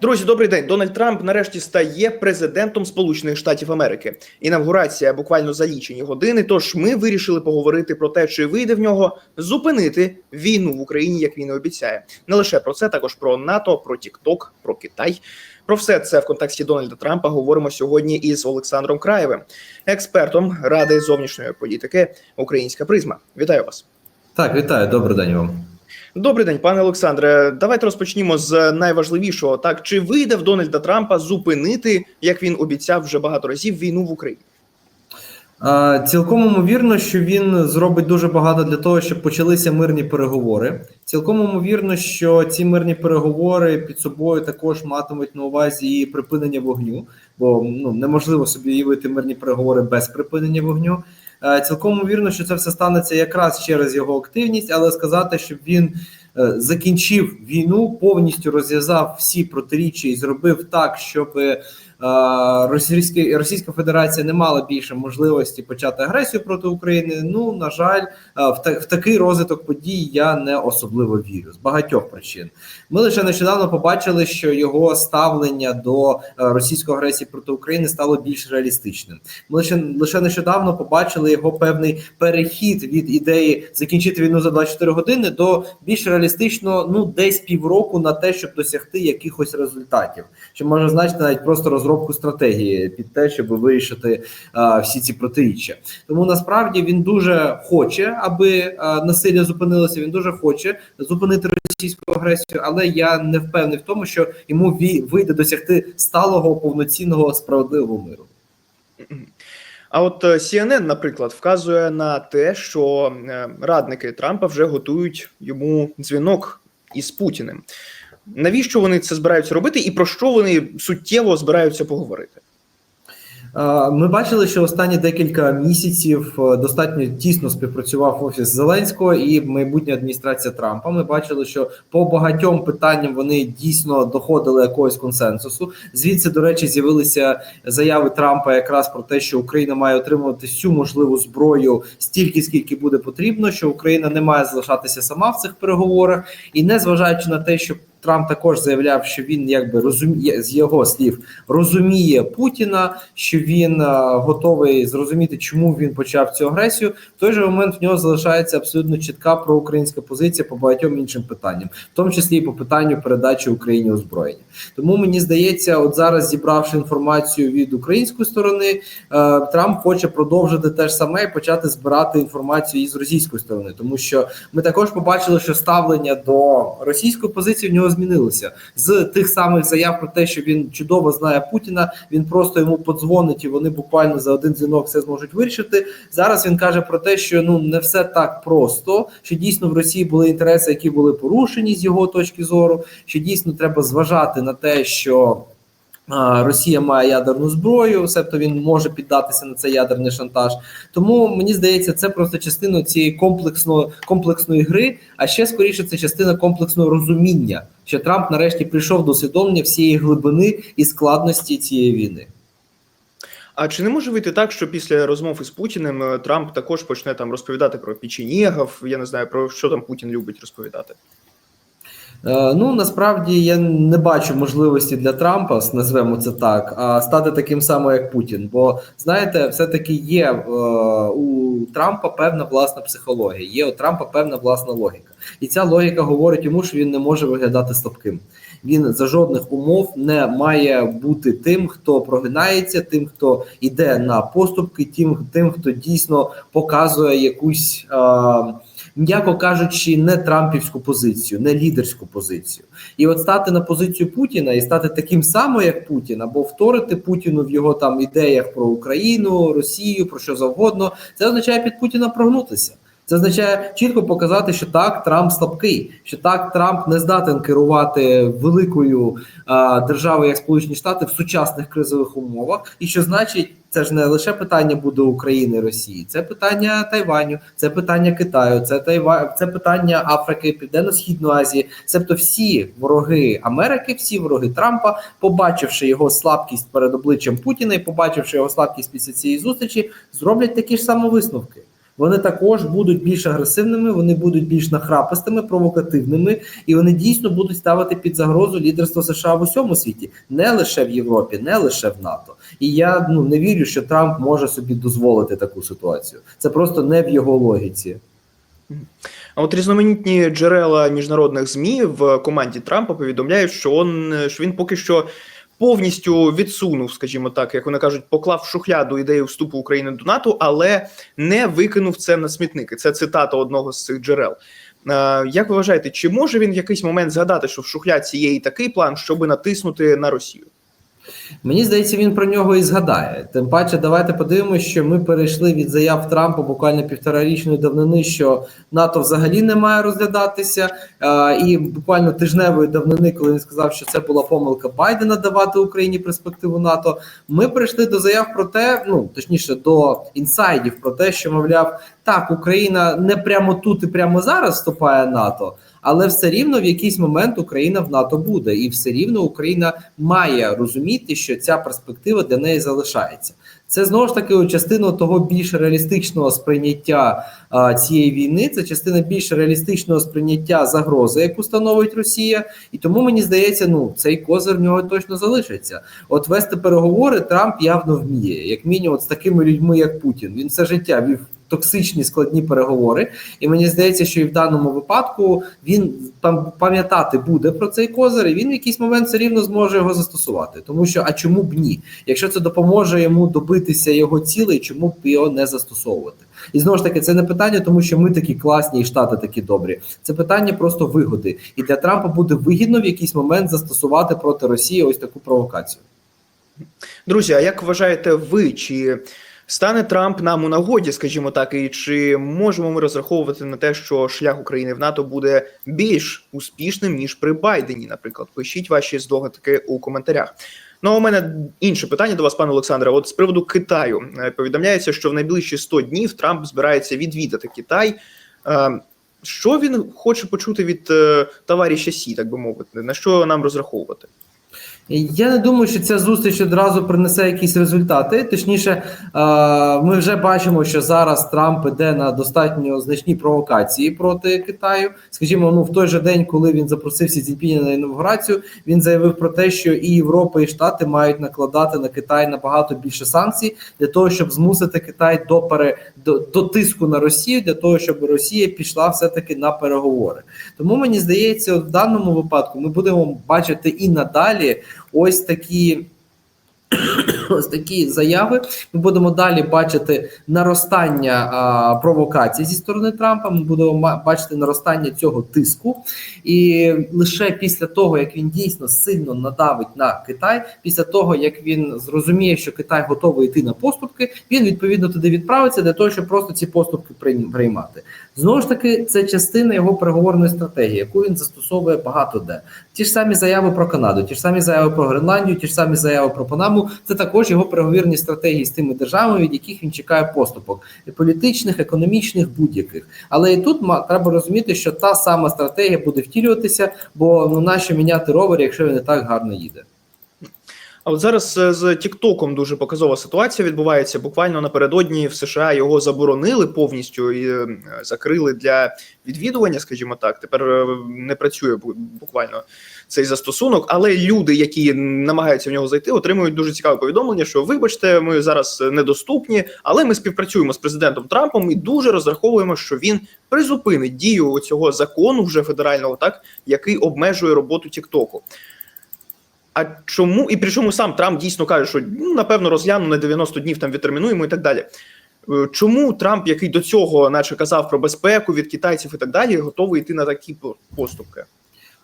Друзі, добрий день. Дональд Трамп нарешті стає президентом Сполучених Штатів Америки. Інавгурація буквально за лічені години. Тож ми вирішили поговорити про те, чи вийде в нього зупинити війну в Україні, як він і обіцяє. Не лише про це, також про НАТО, про Тікток, про Китай. Про все це в контексті Дональда Трампа говоримо сьогодні із Олександром Краєвим, експертом ради зовнішньої політики Українська призма. Вітаю вас. Так, вітаю, добрий день вам. Добрий день, пане Олександре. Давайте розпочнімо з найважливішого. Так чи вийде в Дональда Трампа зупинити, як він обіцяв вже багато разів, війну в Україні? Цілком ймовірно, що він зробить дуже багато для того, щоб почалися мирні переговори. Цілком ймовірно, що ці мирні переговори під собою також матимуть на увазі і припинення вогню, бо ну неможливо собі уявити мирні переговори без припинення вогню. А, Цілком вірно, що це все станеться якраз через його активність, але сказати, щоб він е, закінчив війну, повністю розв'язав всі протиріччя і зробив так, щоб е, Російська Російська Федерація не мала більше можливості почати агресію проти України. Ну на жаль, в, та, в такий розвиток подій я не особливо вірю з багатьох причин. Ми лише нещодавно побачили, що його ставлення до російської агресії проти України стало більш реалістичним. Ми лише лише нещодавно побачили його певний перехід від ідеї закінчити війну за 24 години до більш реалістичного, ну десь півроку на те, щоб досягти якихось результатів, що може значити навіть просто розробку стратегії під те, щоб вирішити а, всі ці протиріччя. Тому насправді він дуже хоче, аби а, насилля зупинилося. Він дуже хоче зупинити російську агресію, але я не впевнений в тому, що йому вийде досягти сталого повноцінного справедливого миру. А от CNN, наприклад, вказує на те, що е, радники Трампа вже готують йому дзвінок із Путіним. Навіщо вони це збираються робити, і про що вони суттєво збираються поговорити? Ми бачили, що останні декілька місяців достатньо тісно співпрацював офіс Зеленського і майбутня адміністрація Трампа. Ми бачили, що по багатьом питанням вони дійсно доходили якогось консенсусу. Звідси, до речі, з'явилися заяви Трампа якраз про те, що Україна має отримувати всю можливу зброю стільки, скільки буде потрібно, що Україна не має залишатися сама в цих переговорах, і не зважаючи на те, що Трамп також заявляв, що він якби розуміє з його слів розуміє Путіна, що він а, готовий зрозуміти, чому він почав цю агресію. В той же момент в нього залишається абсолютно чітка проукраїнська позиція по багатьом іншим питанням, в тому числі і по питанню передачі Україні озброєння. Тому мені здається, от зараз зібравши інформацію від української сторони, е, Трамп хоче продовжити те ж саме і почати збирати інформацію із російської сторони, тому що ми також побачили, що ставлення до російської позиції в нього змінилося з тих самих заяв про те, що він чудово знає Путіна. Він просто йому подзвонить, і вони буквально за один дзвінок все зможуть вирішити. Зараз він каже про те, що ну не все так просто, що дійсно в Росії були інтереси, які були порушені з його точки зору. Що дійсно треба зважати на те, що. Росія має ядерну зброю, себто він може піддатися на цей ядерний шантаж. Тому мені здається, це просто частина цієї комплексної комплексної гри. А ще скоріше це частина комплексного розуміння, що Трамп нарешті прийшов до усвідомлення всієї глибини і складності цієї війни. А чи не може вийти так, що після розмов із Путіним е, Трамп також почне там розповідати про печенєгів, Я не знаю про що там Путін любить розповідати. Е, ну насправді я не бачу можливості для Трампа, назвемо це так, а стати таким самим, як Путін. Бо знаєте, все-таки є е, у Трампа певна власна психологія, є у Трампа певна власна логіка, і ця логіка говорить йому, що він не може виглядати слабким. Він за жодних умов не має бути тим, хто прогинається, тим, хто йде на поступки, тим, тим, хто дійсно показує якусь. Е, м'яко кажучи, не трампівську позицію, не лідерську позицію. І от стати на позицію Путіна і стати таким само, як Путін, або вторити Путіну в його там ідеях про Україну, Росію, про що завгодно, це означає під Путіна прогнутися. Це означає чітко показати, що так Трамп слабкий, що так Трамп не здатен керувати великою а, державою, як Сполучені Штати, в сучасних кризових умовах, і що значить, це ж не лише питання буде України Росії, це питання Тайваню, це питання Китаю, це Тайва, це питання Африки, Південно-Східної Азії. Себто всі вороги Америки, всі вороги Трампа, побачивши його слабкість перед обличчям Путіна і побачивши його слабкість після цієї зустрічі, зроблять такі ж самі висновки Вони також будуть більш агресивними, вони будуть більш нахрапистими, провокативними, і вони дійсно будуть ставити під загрозу лідерство США в усьому світі, не лише в Європі, не лише в НАТО. І я ну не вірю, що Трамп може собі дозволити таку ситуацію. Це просто не в його логіці. А от різноманітні джерела міжнародних змі в команді Трампа повідомляють, що он що він поки що повністю відсунув, скажімо так, як вони кажуть, поклав в шухляду ідею вступу України до НАТО, але не викинув це на смітники. Це цитата одного з цих джерел. Е, Як ви вважаєте, чи може він в якийсь момент згадати, що в шухляці є і такий план, щоб натиснути на Росію? Мені здається, він про нього і згадає. Тим паче, давайте подивимося, що ми перейшли від заяв Трампа буквально півторарічної давнини, що НАТО взагалі не має розглядатися. Е, і буквально тижневої давнини, коли він сказав, що це була помилка Байдена давати Україні перспективу НАТО. Ми прийшли до заяв про те, ну точніше до інсайдів про те, що мовляв, так Україна не прямо тут і прямо зараз вступає НАТО. Але все рівно в якийсь момент Україна в НАТО буде, і все рівно Україна має розуміти, що ця перспектива для неї залишається. Це знову ж таки у частину того більш реалістичного сприйняття а, цієї війни. Це частина більш реалістичного сприйняття загрози, яку становить Росія, і тому мені здається, ну цей козир в нього точно залишиться. От вести переговори Трамп явно вміє, як мінімум, з такими людьми, як Путін. Він все життя вів токсичні складні переговори. І мені здається, що і в даному випадку він там пам'ятати буде про цей козир, і він в якийсь момент все рівно зможе його застосувати. Тому що а чому б ні? Якщо це допоможе йому добитися його цілей, чому б його не застосовувати? І знову ж таки, це не питання, тому що ми такі класні і штати такі добрі. Це питання просто вигоди. І для Трампа буде вигідно в якийсь момент застосувати проти Росії ось таку провокацію. Друзі, а як вважаєте ви, чи стане Трамп нам у нагоді, скажімо так, і чи можемо ми розраховувати на те, що шлях України в НАТО буде більш успішним ніж при Байдені? Наприклад, пишіть ваші здогадки у коментарях. Ну а у мене інше питання до вас, пане Олександре. От з приводу Китаю Е, повідомляється, що в найближчі 100 днів Трамп збирається відвідати Китай. Е, Що він хоче почути від е, товариша Сі, так би мовити, на що нам розраховувати? Я не думаю, що ця зустріч одразу принесе якісь результати. Точніше, е, ми вже бачимо, що зараз Трамп іде на достатньо значні провокації проти Китаю. Скажімо, ну в той же день, коли він запросив Сі на інавгурацію, він заявив про те, що і Європа, і Штати мають накладати на Китай набагато більше санкцій для того, щоб змусити Китай до пере до, до тиску на Росію, для того, щоб Росія пішла все таки на переговори. Тому мені здається, в даному випадку ми будемо бачити і надалі ось такі. Ось такі заяви. Ми будемо далі бачити наростання а, провокацій зі сторони Трампа. Ми будемо бачити наростання цього тиску, і лише після того, як він дійсно сильно надавить на Китай, після того як він зрозуміє, що Китай готовий йти на поступки, він відповідно туди відправиться для того, щоб просто ці поступки прийм- приймати. Знову ж таки, це частина його переговорної стратегії, яку він застосовує багато де. Ті ж самі заяви про Канаду, ті ж самі заяви про Гренландію, ті ж самі заяви про Панаму. Це також його переговірні стратегії з тими державами, від яких він чекає поступок політичних, економічних, будь-яких. Але і тут треба розуміти, що та сама стратегія буде втілюватися, бо ну нащо міняти ровер, якщо він не так гарно їде. А от зараз е, з Тіктоком дуже показова ситуація відбувається. Буквально напередодні в США його заборонили повністю і е, закрили для відвідування, скажімо так. Тепер е, не працює буквально цей застосунок. Але люди, які намагаються в нього зайти, отримують дуже цікаве повідомлення, що вибачте, ми зараз недоступні, але ми співпрацюємо з президентом Трампом і дуже розраховуємо, що він призупинить дію цього закону вже федерального, так який обмежує роботу Тіктоку. А чому і причому сам Трамп дійсно каже, що ну, напевно розгляну на 90 днів там відтермінуємо і так далі. Е, Чому Трамп, який до цього, наче казав про безпеку від китайців і так далі, готовий йти на такі поступки?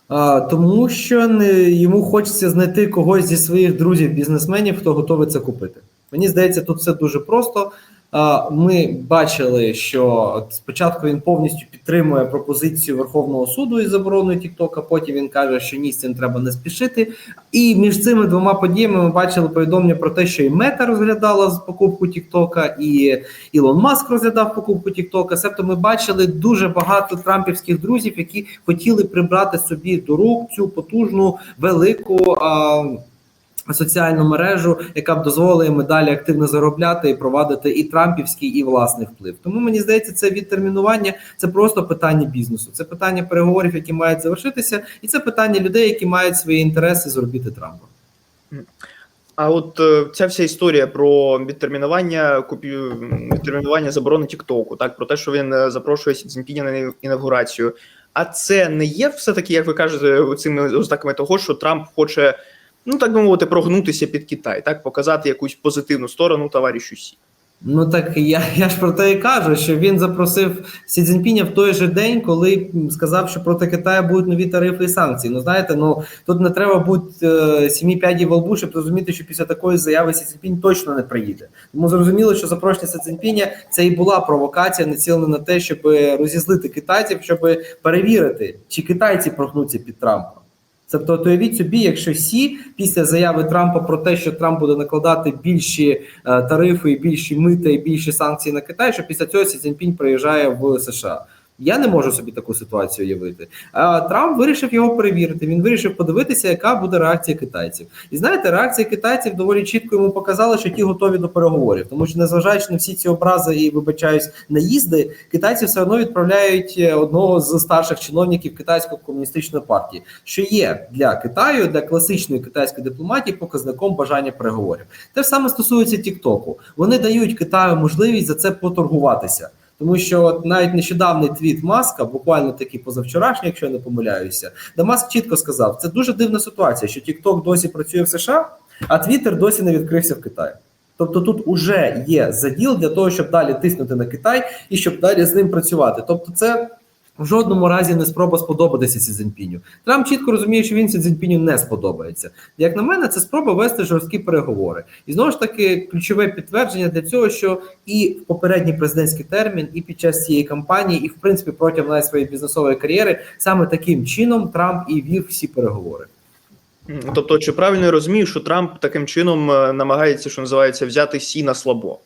А, тому що не, йому хочеться знайти когось зі своїх друзів-бізнесменів, хто готовий це купити. Мені здається, тут все дуже просто. Ми бачили, що спочатку він повністю підтримує пропозицію Верховного суду із забороною TikTok, а потім він каже, що ні, з цим треба не спішити. І між цими двома подіями ми бачили повідомлення про те, що і Мета розглядала з покупку TikTok, і Ілон Маск розглядав покупку TikTok. Себто ми бачили дуже багато трампівських друзів, які хотіли прибрати собі до рук цю потужну велику. А, соціальну мережу, яка б дозволила їм далі активно заробляти і провадити і трампівський, і власний вплив. Тому мені здається, це відтермінування це просто питання бізнесу, це питання переговорів, які мають завершитися, і це питання людей, які мають свої інтереси з орбіти Трампа. А от е, ця вся історія про відтермінування купі... відтермінування заборони Тіктоку, так про те, що він е, запрошує Цзіньпіня на інавгурацію. А це не є все таки, як ви кажете, цими ознаками того, що Трамп хоче, ну так би мовити, прогнутися під Китай, так показати якусь позитивну сторону товаришу Сі. Ну так я, я ж про те і кажу, що він запросив Сі Цзіньпіня в той же день, коли сказав, що проти Китаю будуть нові тарифи і санкції. Ну знаєте, ну тут не треба бути е, сімі п'яді во лбу, щоб розуміти, що після такої заяви Сі Цзіньпінь точно не приїде. Тому зрозуміло, що запрошення Сі Цзіньпіня це і була провокація, націлена на те, щоб розізлити китайців, щоб перевірити, чи китайці прогнуться під Трампа. Тобто, то уявіть собі, якщо всі після заяви Трампа про те, що Трамп буде накладати більші е, тарифи, більші мити і більші санкції на Китай, що після цього Сі Цзіньпінь приїжджає в США. Я не можу собі таку ситуацію уявити. А Трамп вирішив його перевірити. Він вирішив подивитися, яка буде реакція китайців. І знаєте, реакція китайців доволі чітко йому показала, що ті готові до переговорів, тому що незважаючи на всі ці образи і вибачаюсь наїзди, китайці все одно відправляють е, одного з старших чиновників китайської комуністичної партії, що є для Китаю, для класичної китайської дипломатії показником бажання переговорів. Те ж саме стосується Тіктоку. Вони дають Китаю можливість за це поторгуватися. Тому що от навіть нещодавний твіт Маска, буквально такий позавчорашній, якщо я не помиляюся, де Маск чітко сказав: це дуже дивна ситуація, що TikTok досі працює в США, а Twitter досі не відкрився в Китаї. Тобто тут уже є заділ для того, щоб далі тиснути на Китай і щоб далі з ним працювати. Тобто, це в жодному разі не спроба сподобатися Сі Цзіньпіню. Трамп чітко розуміє, що він Сі Цзіньпіню не сподобається. Як на мене, це спроба вести жорсткі переговори. І знову ж таки, ключове підтвердження для цього, що і в попередній президентський термін, і під час цієї кампанії, і в принципі протягом навіть своєї бізнесової кар'єри, саме таким чином Трамп і вів всі переговори. Тобто, чи правильно я розумію, що Трамп таким чином е, намагається, що називається, взяти Сі на слабо?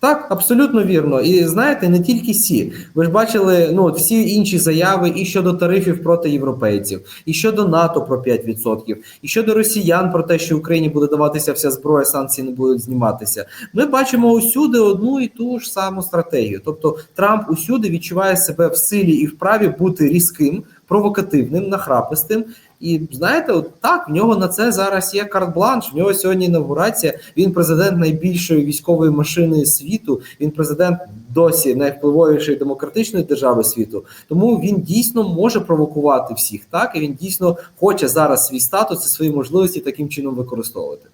Так, абсолютно вірно. І знаєте, не тільки сі. Ви ж бачили ну всі інші заяви і щодо тарифів проти європейців, і щодо НАТО про 5%, і щодо росіян про те, що Україні буде даватися вся зброя, санкції не будуть зніматися. Ми бачимо усюди одну і ту ж саму стратегію. Тобто Трамп усюди відчуває себе в силі і вправі бути різким, провокативним, нахрапистим. І знаєте, от так в нього на це зараз є карт-бланш. В нього сьогодні інавгурація. Він президент найбільшої військової машини світу. Він президент досі найвпливовішої демократичної держави світу. Тому він дійсно може провокувати всіх. Так і він дійсно хоче зараз свій статус і свої можливості таким чином використовувати.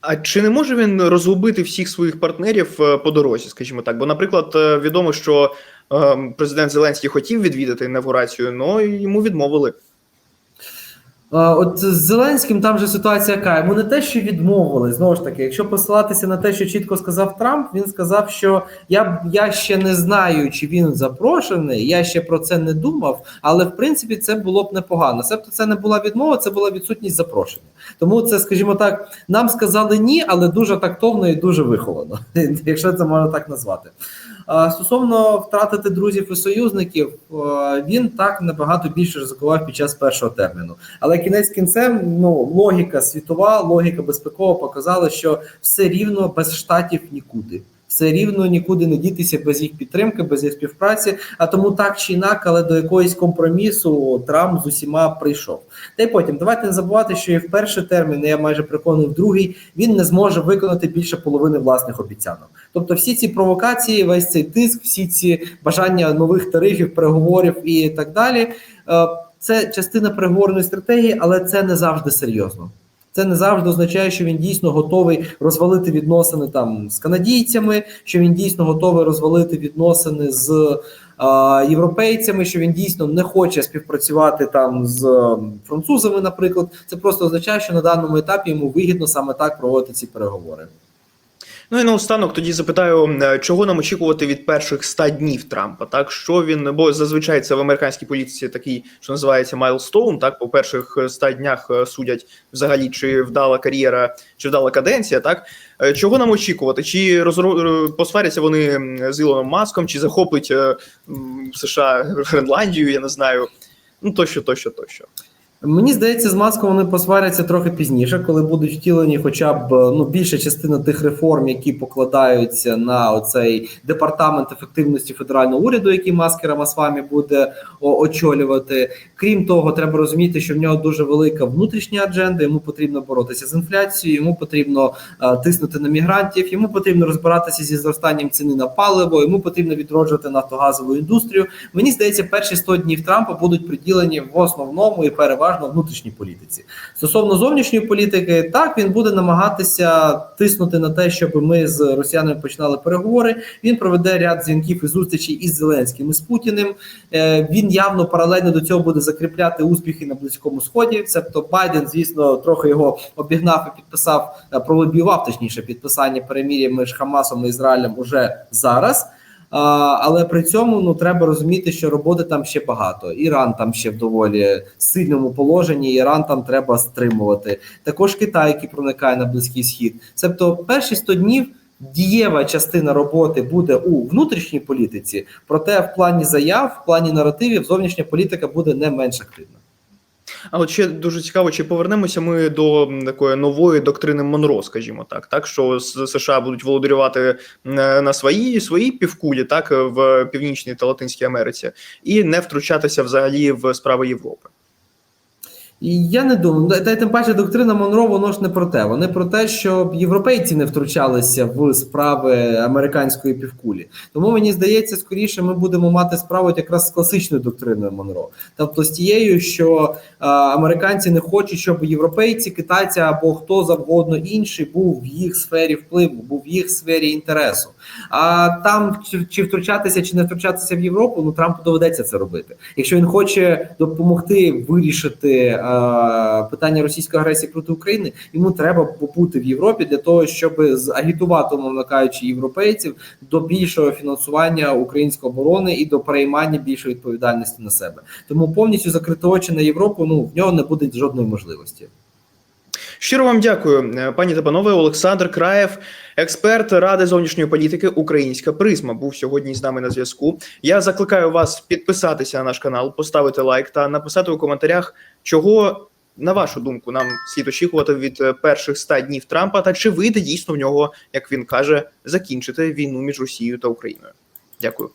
А чи не може він розгубити всіх своїх партнерів е, по дорозі, скажімо так? Бо, наприклад, е, відомо, що е, президент Зеленський хотів відвідати інавгурацію, але йому відмовили. От з Зеленським там же ситуація яка йому не те, що відмовили. Знову ж таки, якщо посилатися на те, що чітко сказав Трамп, він сказав, що я я ще не знаю, чи він запрошений, я ще про це не думав, але в принципі це було б непогано. Себто це не була відмова, це була відсутність запрошення. Тому це, скажімо так, нам сказали ні, але дуже тактовно і дуже виховано, якщо це можна так назвати. Стосовно втратити друзів і союзників, він так набагато більше ризикував під час першого терміну. Але кінець кінцем, ну логіка світова, логіка безпекова показала, що все рівно без штатів нікуди. Все рівно нікуди не дітися без їх підтримки, без їх співпраці. А тому так чи інак, але до якоїсь компромісу Трамп з усіма прийшов. Та й потім давайте не забувати, що і в перший термін, я майже переконаний, в другий він не зможе виконати більше половини власних обіцянок. Тобто, всі ці провокації, весь цей тиск, всі ці бажання нових тарифів, переговорів і так далі. Це частина переговорної стратегії, але це не завжди серйозно. Це не завжди означає, що він дійсно готовий розвалити відносини там з канадійцями, що він дійсно готовий розвалити відносини з е, європейцями, що він дійсно не хоче співпрацювати там з е, французами. Наприклад, це просто означає, що на даному етапі йому вигідно саме так проводити ці переговори. Ну і наостанок тоді запитаю, е, чого нам очікувати від перших 100 днів Трампа? Так що він, бо зазвичай це в американській політиці такий, що називається майлстоун. Так, по перших 100 днях е, судять взагалі, чи вдала кар'єра, чи вдала каденція. Так Е, чого нам очікувати? Чи розро... е, посваряться вони з Ілоном Маском, чи захоплять е, США Гренландію? Я не знаю. Ну тощо, тощо, тощо. Мені здається, з маском вони посваряться трохи пізніше, коли будуть втілені хоча б ну більша частина тих реформ, які покладаються на оцей департамент ефективності федерального уряду, який маски Рамасвамі буде очолювати. Крім того, треба розуміти, що в нього дуже велика внутрішня адженда. Йому потрібно боротися з інфляцією, йому потрібно е, тиснути на мігрантів, йому потрібно розбиратися зі зростанням ціни на паливо, йому потрібно відроджувати нафтогазову індустрію. Мені здається, перші 100 днів Трампа будуть приділені в основному і переважно внутрішній політиці. Стосовно зовнішньої політики, так він буде намагатися тиснути на те, щоб ми з росіянами починали переговори. Він проведе ряд дзвінків і зустрічей із Зеленським і з Путіним. Е, Він явно паралельно до цього буде закріпляти успіхи на близькому сході. Цебто Байден, звісно, трохи його обігнав і підписав, е, пролобіював точніше підписання перемір'я між Хамасом і Ізраїлем уже зараз. Але при цьому ну треба розуміти, що роботи там ще багато. Іран там ще в доволі сильному положенні. Іран там треба стримувати. Також Китай, який проникає на близький схід. Тобто, перші 100 днів дієва частина роботи буде у внутрішній політиці, проте в плані заяв, в плані наративів, зовнішня політика буде не менш активна. А от ще дуже цікаво, чи повернемося ми до такої нової доктрини Монро, скажімо так, так що США будуть володарювати на свої свої півкулі, так в північній та Латинській Америці, і не втручатися взагалі в справи Європи. І я не думаю, та- й тим паче доктрина Монро, воно ж не про те. Вони про те, щоб європейці не втручалися в справи американської півкулі. Тому мені здається, скоріше ми будемо мати справу якраз з класичною доктриною Монро, тобто з тією, що е, американці не хочуть, щоб європейці, китайці або хто завгодно інший був в їх сфері впливу, був в їх сфері інтересу. А там чи, чи втручатися, чи не втручатися в Європу, ну Трампу доведеться це робити. Якщо він хоче допомогти вирішити питання російської агресії проти України, йому треба побути в Європі для того, щоб загітувати, умовно кажучи, європейців до більшого фінансування української оборони і до переймання більшої відповідальності на себе. Тому повністю закрити очі на Європу, ну в нього не буде жодної можливості. Щиро вам дякую, е, пані та панове. Олександр Краєв, експерт Ради зовнішньої політики Українська Призма, був сьогодні з нами на зв'язку. Я закликаю вас підписатися на наш канал, поставити лайк та написати у коментарях, чого на вашу думку нам слід очікувати від е, перших ста днів Трампа, та чи вийде дійсно в нього, як він каже, закінчити війну між Росією та Україною. Дякую.